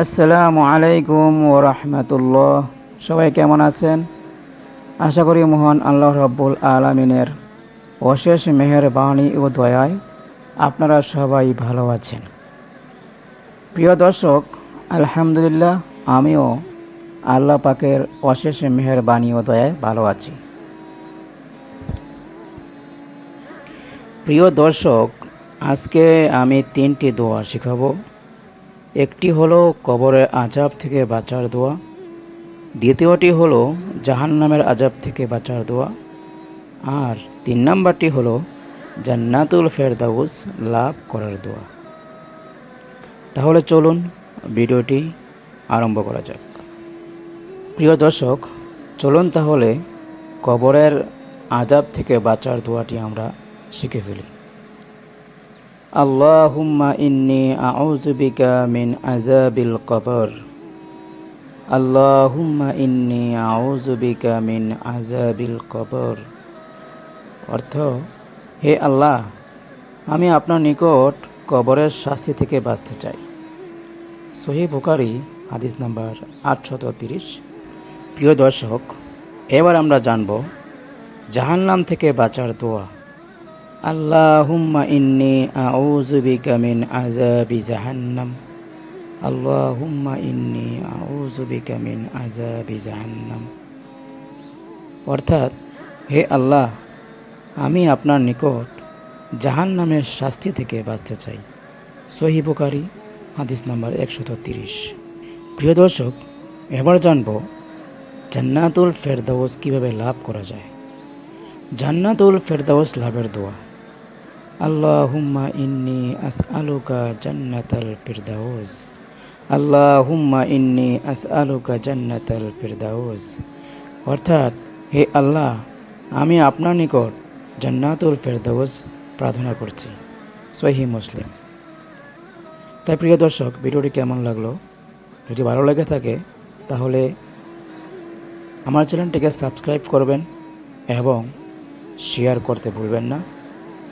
আসসালামু আলাইকুম রহমতুল্লাহ। সবাই কেমন আছেন? আশা করি মহান আল্লাহ রব্বুল আলমিনের অশেষ মেহের বাণী ও দয়ায় আপনারা সবাই ভালো আছেন। প্রিয় দর্শক, আলহামদুলিল্লাহ, আমিও আল্লাহ পাকের অশেষ মেহের বাণী ও দয়ায় ভালো আছি। প্রিয় দর্শক, আজকে আমি তিনটি দোয়া শেখাবো। একটি হলো কবরের আজাব থেকে বাঁচার দোয়া। দ্বিতীয়টি হলো জাহান্নামের আজাব থেকে বাঁচার দোয়া। আর তিন নাম্বারটি হলো জান্নাতুল ফেরদাউস লাভ করার দোয়া। তাহলে চলুন ভিডিওটি আরম্ভ করা যাক। প্রিয় দর্শক, চলুন তাহলে কবরের আজাব থেকে বাঁচার দোয়াটি আমরা শিখে ফেলি। মিন কবর। মিন অর্থ, হে আল্লাহ, আমি আপনার নিকট কবরের শাস্তি থেকে বাঁচতে চাই। সহি বুকারি হাদিস নাম্বার আটশত তিরিশ। প্রিয় দর্শক, এবার আমরা জানব জাহান্নাম থেকে বাঁচার দোয়া। আল্লাহুম্মা ইন্নি আউযু বিকা মিন আযাবি জাহান্নাম আল্লাহুম্মা ইন্নি আউযু বিকা মিন আযাবি জাহান্নাম অর্থাৎ, হে আল্লাহ, আমি আপনার নিকট জাহান নামের শাস্তি থেকে বাঁচতে চাই। সহি বুকারি হাদিস নাম্বার একশত তিরিশ প্রিয় দর্শক, এবার জানব জান্নাতুল ফেরদাউস কীভাবে লাভ করা যায়। জান্নাতুল ফেরদাউস লাভের দোয়া। আল্লাহুম্মা ইন্নি আসআলুকা জান্নাতাল ফিরদাউস আল্লাহুম্মা ইন্নি আসআলুকা জান্নাতাল ফিরদাউস অর্থাৎ, হে আল্লাহ, আমি আপনার নিকট জান্নাতুল ফেরদাউস প্রার্থনা করছি। সহি মুসলিম। তাই প্রিয় দর্শক, ভিডিওটি কেমন লাগল? যদি ভালো লেগে থাকে, তাহলে আমার চ্যানেলটিকে সাবস্ক্রাইব করবেন এবং শেয়ার করতে ভুলবেন না।